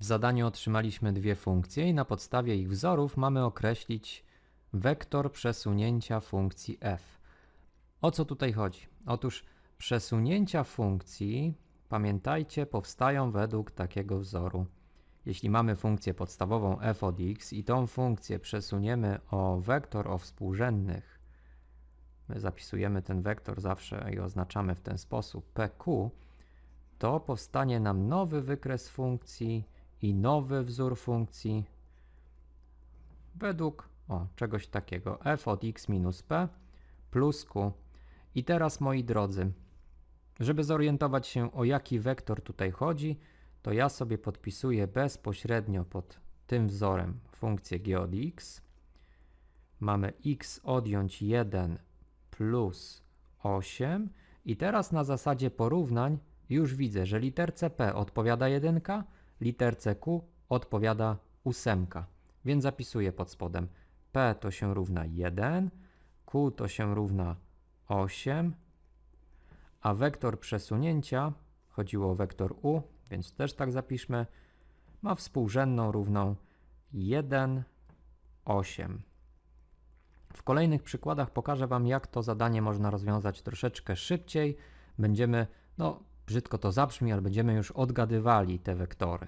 W zadaniu otrzymaliśmy dwie funkcje i na podstawie ich wzorów mamy określić wektor przesunięcia funkcji f. O co tutaj chodzi? Otóż przesunięcia funkcji, pamiętajcie, powstają według takiego wzoru. Jeśli mamy funkcję podstawową f od x i tą funkcję przesuniemy o wektor o współrzędnych, my zapisujemy ten wektor zawsze i oznaczamy w ten sposób pq, to powstanie nam nowy wykres funkcji i nowy wzór funkcji według o, czegoś takiego f od x minus p plus q. I teraz moi drodzy, żeby zorientować się o jaki wektor tutaj chodzi, to ja sobie podpisuję bezpośrednio pod tym wzorem funkcję g od x. Mamy x odjąć 1 plus 8 i teraz na zasadzie porównań już widzę, że literce p odpowiada 1, literce q odpowiada 8. Więc zapisuję pod spodem p to się równa 1, q to się równa 8, a wektor przesunięcia, chodziło o wektor u, więc też tak zapiszmy, ma współrzędną równą 1, 8. W kolejnych przykładach pokażę Wam, jak to zadanie można rozwiązać troszeczkę szybciej. Będziemy, no brzydko to zabrzmi, ale będziemy już odgadywali te wektory.